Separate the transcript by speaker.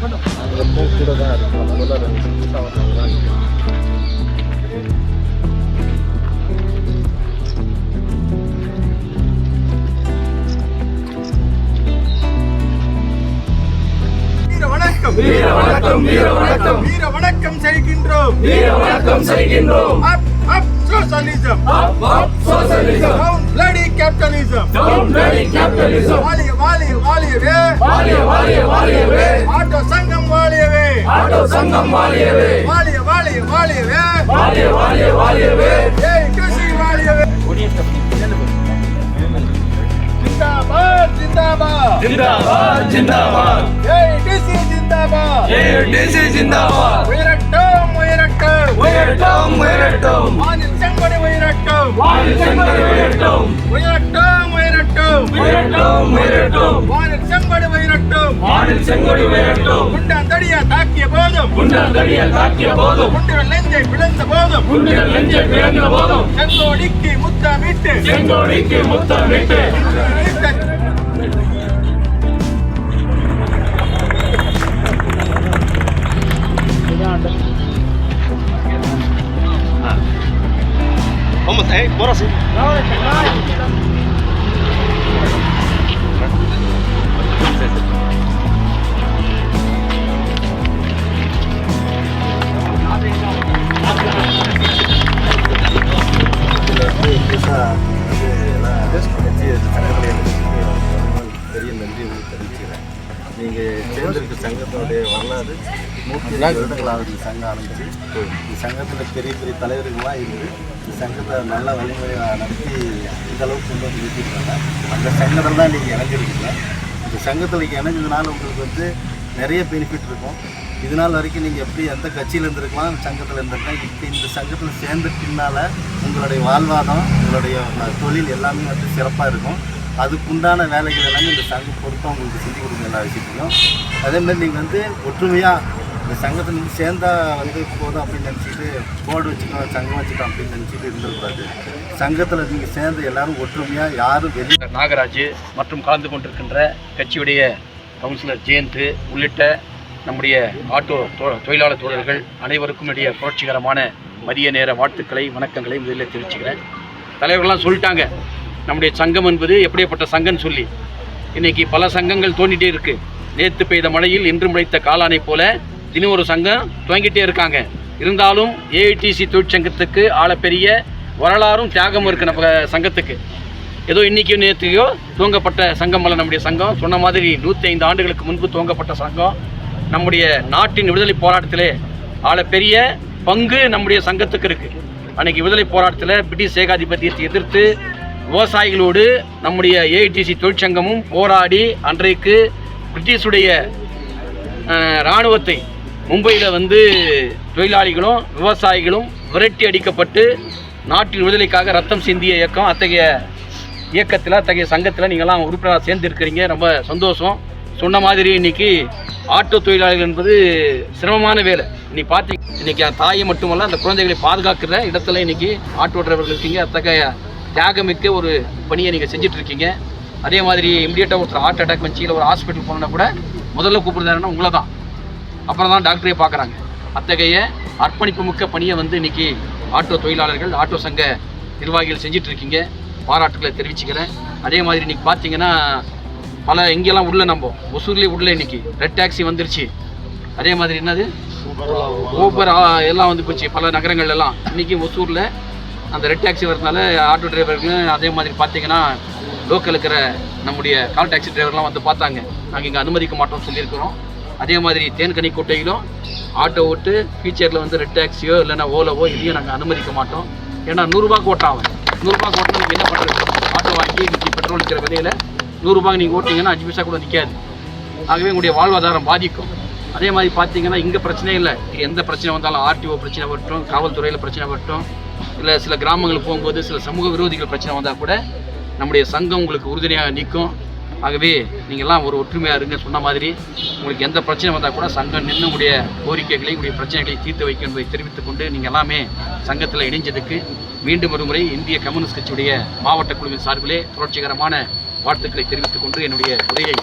Speaker 1: ரொம்ப கூட தான் இருக்கும் அதனால ரெண்டு நிமிஷம் தான்
Speaker 2: வீர வணக்கம்.
Speaker 3: வீர வணக்கம். வீர வணக்கம்.
Speaker 2: வீர வணக்கம். செய்கின்றோம்
Speaker 3: வீர வணக்கம் செய்கின்றோம்
Speaker 2: up up socialism.
Speaker 3: Up up socialism.
Speaker 2: Capitalism
Speaker 3: down bloody capitalism
Speaker 2: வாலிய வாலிய வாலியவே.
Speaker 3: வாலிய வாலிய வாலியவே.
Speaker 2: ஆட்டோ சங்கம் வாலியவே.
Speaker 3: ஆட்டோ சங்கம் வாலியவே.
Speaker 2: வாலிய வாலிய வாலியவே.
Speaker 3: வாலிய வாலிய வாலியவே.
Speaker 2: ஏய் கிருஷி வாலியவே. ஜிந்தாபாத் ஜிந்தாபாத்.
Speaker 3: ஜிந்தாபாத் ஜிந்தாபாத்.
Speaker 2: ஏய் கிருஷி ஜிந்தாபாத்.
Speaker 3: ஏடிசி ஜிந்தாபாத்.
Speaker 2: உயரட்டும் உயரட்டும்.
Speaker 3: உயரட்டும் உயரட்டும்.
Speaker 2: வானில் செங்கொடி உயரட்டும்.
Speaker 3: உயரட்டும்
Speaker 2: உயரட்டும். உயரட்டும் வானில் செங்கொடி உயரட்டும்.
Speaker 3: வானில் செங்கொடி உயரட்டும்.
Speaker 2: குண்டான் தடியா தாக்கிய போதும்.
Speaker 3: குண்டல் தடியல் தாக்கிய போதும்.
Speaker 2: குண்டுகள் நெஞ்சை பிளந்த போதும்.
Speaker 3: குண்டுகள் நெஞ்சை பிளந்த போதும்.
Speaker 2: செங்கோடிக்கு முத்தமிட்டு.
Speaker 3: செங்கோடிக்கு முத்தமிட்டு.
Speaker 1: Ahora sí. நீங்கள் சேர்ந்திருக்க சங்கத்தினுடைய வரலாறு நூற்றி சங்கம் ஆரம்பிச்சு இந்த சங்கத்தில் பெரிய பெரிய தலைவர்கள்லாம் இருந்து இந்த சங்கத்தை நல்ல வழிமுறையாக நடத்தி இந்த அளவுக்கு கொண்டு வந்து நிறுத்திருக்காங்க அந்த சங்கத்தில் தான் நீங்கள் இணைஞ்சிருக்கீங்க. இந்த சங்கத்தில் இணைஞ்சதுனால உங்களுக்கு வந்து நிறைய பெனிஃபிட் இருக்கும். இது நாள் வரைக்கும் நீங்கள் எப்படி எந்த கட்சியில் இருந்திருக்கலாம் சங்கத்தில் இருந்திருக்கலாம் இப்போ இந்த சங்கத்தில் சேர்ந்த பின்னால் உங்களுடைய வாழ்வாதாரம் உங்களுடைய தொழில் எல்லாமே வந்து சிறப்பாக இருக்கும். அதுக்குண்டான வேலைகள் எல்லாமே இந்த சங்கம் பொறுத்தவங்களுக்கு செஞ்சு கொடுங்க எல்லா விஷயத்தையும் அதேமாதிரி நீங்கள் வந்து ஒற்றுமையாக இந்த சங்கத்தில் இருந்து சேர்ந்தா வந்து போதும் அப்படின்னு நினச்சிட்டு போர்டு வச்சுக்கலாம் சங்கம் வச்சுக்கலாம் அப்படின்னு நினச்சிட்டு இருந்துடக்கூடாது சங்கத்தில் நீங்கள் சேர்ந்து எல்லாரும் ஒற்றுமையாக யாரும் வெளியே
Speaker 4: நாகராஜ் மற்றும் கலந்து கொண்டிருக்கின்ற கட்சியுடைய கவுன்சிலர் ஜெயந்த் உள்ளிட்ட நம்முடைய ஆட்டோ தொழிலாளர் தோழர்கள் அனைவருக்கும் இடையே புரட்சிகரமான மதிய நேர வாழ்த்துக்களை வணக்கங்களை முதலில் தெரிவிச்சுக்கிறேன். தலைவர்கள்லாம் சொல்லிட்டாங்க. நம்முடைய சங்கம் என்பது எப்படிப்பட்ட சங்கம்னு சொல்லி. இன்னைக்கு பல சங்கங்கள் தோண்டிகிட்டே இருக்குது நேற்று பெய்த மழையில் இன்று முளைத்த காளானை போல தினம் ஒரு சங்கம் துவங்கிட்டே இருக்காங்க. இருந்தாலும் ஏஐடிசி தொழிற்சங்கத்துக்கு ஆளப்பெரிய வரலாறும் தியாகமும் இருக்குது நம்ம சங்கத்துக்கு. ஏதோ இன்னைக்கு நேற்றுக்கோ துவங்கப்பட்ட சங்கம் அல்ல நம்முடைய சங்கம். சொன்ன மாதிரி நூற்றி ஐந்து ஆண்டுகளுக்கு முன்பு துவங்கப்பட்ட சங்கம். நம்முடைய நாட்டின் விடுதலை போராட்டத்திலே ஆளப்பெரிய பங்கு நம்முடைய சங்கத்துக்கு இருக்குது அன்றைக்கி விடுதலை போராட்டத்தில் பிரிட்டிஷ் ஏகாதிபத்தியத்தை எதிர்த்து விவசாயிகளோடு நம்முடைய ஏஐடிசி தொழிற்சங்கமும் போராடி அன்றைக்கு பிரிட்டிஷுடைய இராணுவத்தை மும்பையில் வந்து தொழிலாளிகளும் விவசாயிகளும் விரட்டி அடிக்கப்பட்டு நாட்டின் விடுதலைக்காக ரத்தம் சிந்திய இயக்கம் அத்தகைய இயக்கத்தில் அத்தகைய சங்கத்தில் நீங்கள்லாம் உறுப்பினராக சேர்ந்துருக்கிறீங்க. ரொம்ப சந்தோஷம். சொன்ன மாதிரி இன்னைக்கு ஆட்டோ தொழிலாளிகள் என்பது சிரமமான வேலை. இன்னைக்கு பார்த்தீங்க இன்னைக்கு அந்த தாயை மட்டுமல்ல அந்த குழந்தைகளை பாதுகாக்கிற இடத்துல இன்னைக்கு ஆட்டோ டிரைவர்கள் இருக்கீங்க. அத்தகைய தியாகமிக்க ஒரு பணியை நீங்கள் செஞ்சுட்டு இருக்கீங்க அதே மாதிரி இம்மிடியட்டாக ஒருத்தர் ஹார்ட் அட்டாக் வந்துச்சு ஒரு ஹாஸ்பிட்டல் போனோன்னா கூட முதல்ல கூப்பிடுறாருன்னா உங்களை தான். அப்புறம் தான் டாக்டரே பார்க்குறாங்க. அத்தகைய அர்ப்பணிப்பு மிக்க பணியை வந்து இன்னைக்கு ஆட்டோ தொழிலாளர்கள் ஆட்டோ சங்க நிர்வாகிகள் செஞ்சுட்டு இருக்கீங்க பாராட்டுகளை தெரிவிச்சுக்கிறேன். அதே மாதிரி இன்னைக்கு பார்த்தீங்கன்னா பல எங்கெல்லாம் உள்ள நம்ம ஒசூர்லேயே உள்ள இன்னைக்கு ரெட் டாக்ஸி வந்துருச்சு. அதே மாதிரி என்னது? ஊபர் எல்லாம் வந்து போச்சு. பல நகரங்கள் எல்லாம் இன்னைக்கு ஒசூரில் அந்த ரெட் டாக்ஸி வரதுனால ஆட்டோ டிரைவர்கள் அதே மாதிரி பார்த்தீங்கன்னா லோக்கல் இருக்கிற நம்முடைய கால் டாக்ஸி டிரைவர்லாம் வந்து பார்த்தாங்க. நாங்கள் இங்கே அனுமதிக்க மாட்டோம்னு சொல்லியிருக்கிறோம். அதே மாதிரி தேன்கனி கோட்டையிலும் ஆட்டோ ஓட்டு ஃபியூச்சரில் வந்து ரெட் டாக்ஸியோ இல்லைன்னா ஓலோவோ இதையும் நாங்கள் அனுமதிக்க மாட்டோம். ஏன்னா நூறுரூபா ஓட்டான் அவன் நூறுரூபாக்கு ஓட்டினா என்ன பண்ணுறது ஆட்டோ வாங்கி இன்னைக்கு பெட்ரோல் இருக்கிற விலையில் நூறுரூபாய்க்கு நீங்கள் ஓட்டிங்கன்னா அஞ்சு பைசா கூட நிற்காது ஆகவே உங்களுடைய வாழ்வாதாரம் பாதிக்கும். அதே மாதிரி பார்த்தீங்கன்னா இங்கே பிரச்சனையே இல்லை. எந்த பிரச்சனை வந்தாலும் ஆர்டிஓ பிரச்சனை வரட்டும் காவல்துறையில் பிரச்சனை வரட்டும். இல்லை சில கிராமங்களுக்கு போகும்போது சில சமூக விரோதிகள் பிரச்சனை வந்தால் கூட நம்முடைய சங்கம் உங்களுக்கு உறுதுணையாக நிற்கும். ஆகவே நீங்கள்லாம் ஒரு ஒற்றுமையாக இருங்க சொன்ன மாதிரி உங்களுக்கு எந்த பிரச்சனை வந்தால் கூட சங்கம் நின்று உங்களுடைய கோரிக்கைகளை உங்களுடைய பிரச்சனைகளை தீர்த்து வைக்கும் என்பதை தெரிவித்துக் கொண்டு நீங்கள் எல்லாமே சங்கத்தில் இணைஞ்சதுக்கு மீண்டும் ஒரு முறை இந்திய கம்யூனிஸ்ட் கட்சியுடைய மாவட்ட குழுவின் சார்பிலே புரட்சிகரமான வாழ்த்துக்களை தெரிவித்துக் கொண்டு என்னுடைய உரையை